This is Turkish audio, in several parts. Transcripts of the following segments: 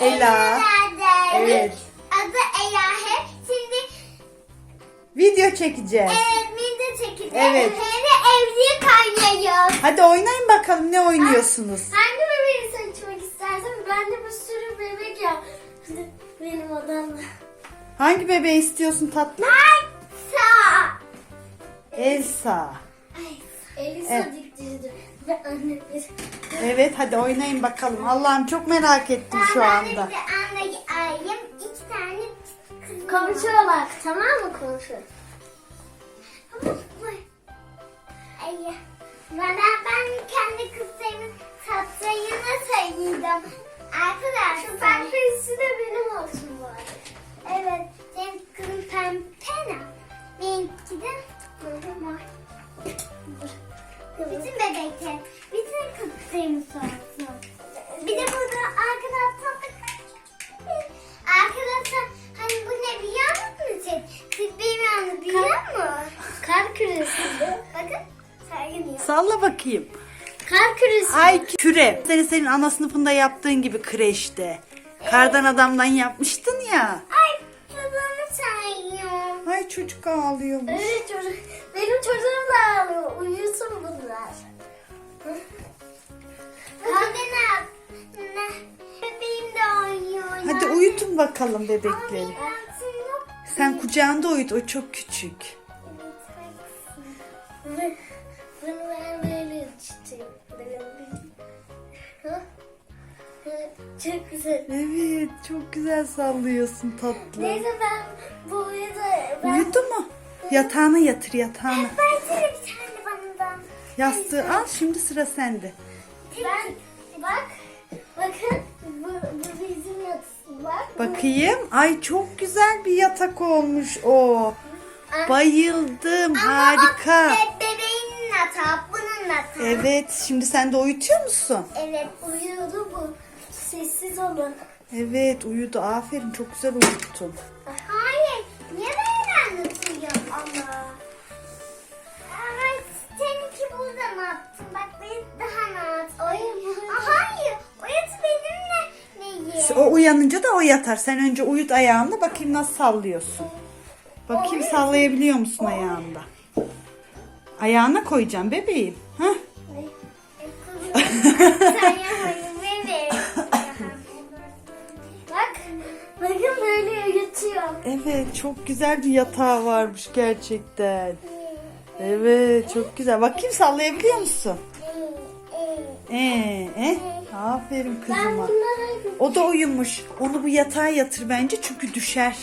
Ela. Evet. Adı Ela. Şimdi Video çekeceğiz. evet mide çekeceğiz. Evet. Hem de evliye kaynıyoruz. Hadi oynayın bakalım ne oynuyorsunuz? Hangi bebeği seçmek istersen ben de bir sürü bebek yap. Benim odamda. Hangi bebeği istiyorsun tatlım? Sağ. Elsa. Elisa Evet. diktirdi. Ve anne bir. Evet hadi oynayın bakalım. Allah'ım çok merak ettim şu Ben anda. anne ayım. iki tane kız Konuşuyorlar. Tamam mı konuşuyor? Ay, ben, ben kendi kızlarımın tatlıyını sayıyordum. Arkadaşlar. Şu Bir de burada arkadaşlar Arkadaşlar hani bu ne biliyor musunuz? Siz bilmiyorsunuz biliyor musunuz? Kar küresi. Bakın sergiliyor. Salla bakayım. Kar küresi. Ay küre. Seni senin ana sınıfında yaptığın gibi kreşte. Kardan adamdan yapmıştın ya. Ay çocuğumu sayıyor. Ay çocuk ağlıyormuş. Evet çocuk. Benim çocuğum da ağlıyor. Uyusun bunlar. Bakalım bebekleri. Sen kucağında uyut o çok küçük. Ben Çok güzel. Evet çok güzel sallıyorsun tatlı. Neyse ben bu uyuda ben... Uyudu mu? Yatağına yatır yatağına. Versene bir tane bana da. Yastığı al şimdi sıra sende. Ben bak bakın bu, bu bizim. Bakayım. Ay çok güzel bir yatak olmuş o. Bayıldım harika. Be- bebeğin yatağı bunun yatağı. Evet şimdi sen de uyutuyor musun? Evet uyuyordu bu. Sessiz olun. Evet uyudu aferin çok güzel uyuttun. Hayır. Niye böyle anlatıyorsun ama? Ama seninki burada mı attın? Bak ben daha ne? Hayır. O uyanınca da o yatar. Sen önce uyut ayağında bakayım nasıl sallıyorsun. Bakayım sallayabiliyor musun ayağında? Ayağına koyacağım bebeğim. Hah. Sen yapmayın bebeğim. Bak. Bakın böyle yatıyor. Evet çok güzel bir yatağı varmış gerçekten. Evet çok güzel. Bakayım sallayabiliyor musun? Ee, e, aferin Ben kızıma. O da uyumuş. Onu bu yatağa yatır bence çünkü düşer.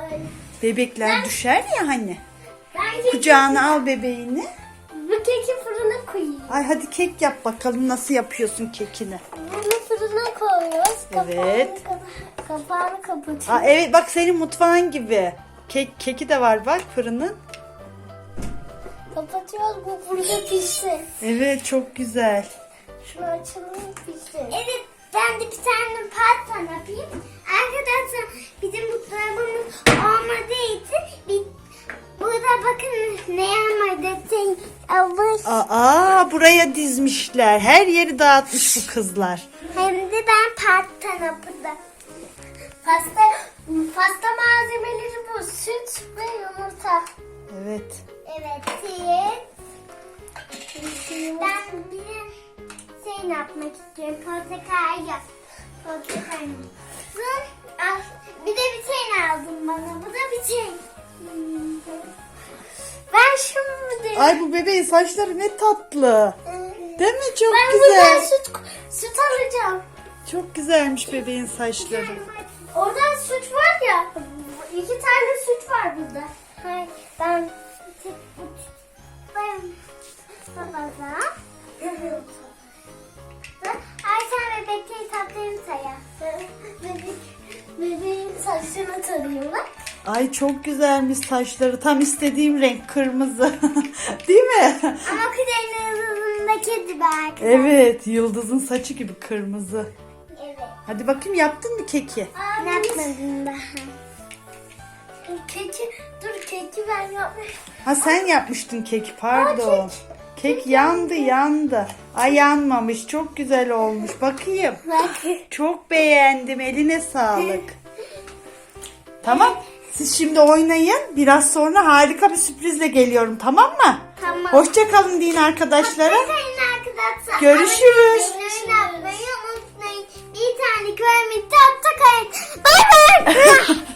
Ay. Bebekler düşer ya hani. Ben keki, Kucağına al bebeğini. bu keki fırına koyayım. Ay hadi kek yap bakalım nasıl yapıyorsun kekini. Bunu fırına koyuyoruz. Kapağını, Evet. kapa- kapağını kapatıyoruz. Aa, evet bak senin mutfağın gibi. Kek keki de var bak fırının. Kapatıyoruz bu burada pişsin. Evet çok güzel. Şunu açalım pişsin. Evet ben de bir tane pasta yapayım. Arkadaşlar bizim buzdolabımız olmadığı için bir, burada bakın ne yapmadı. Şey, alış. Aa buraya dizmişler. Her yeri dağıtmış bu kızlar. Hem de ben pasta yapıyorum. Pasta, pasta malzemeleri bu. Süt ve yumurta. Evet. Evet. Ben bir şey yapmak istiyorum. Portakal yap. Portakal. Al, bir de bir şey aldım bana. Bu da bir şey. Hmm. Ben şimdi... Ay bu bebeğin saçları ne tatlı. Değil mi? Çok ben buradan güzel. süt, süt alacağım. Çok güzelmiş bebeğin saçları. Oradan süt var ya. Bebek, bebeğin saçlarını tarayayım bak. Ay çok güzelmiş saçları. Tam istediğim renk kırmızı. Değil mi? Ama kuzenin gibi arkadaşlar. Evet, yıldızın saçı gibi kırmızı. Evet. Hadi bakayım yaptın mı keki? Yapmadım daha. Keki, dur keki ben yapmıştım. Ha sen yapmıştın keki pardon. Kek Kek yandı yandı. Ay yanmamış. Çok güzel olmuş. Bakayım. Çok beğendim. Eline sağlık. tamam. Siz şimdi oynayın. Biraz sonra harika bir sürprizle geliyorum. Tamam mı? Tamam. Hoşçakalın deyin arkadaşlara. Görüşürüz. Bir tane kıvamı tatlı kayıt. Bay bay.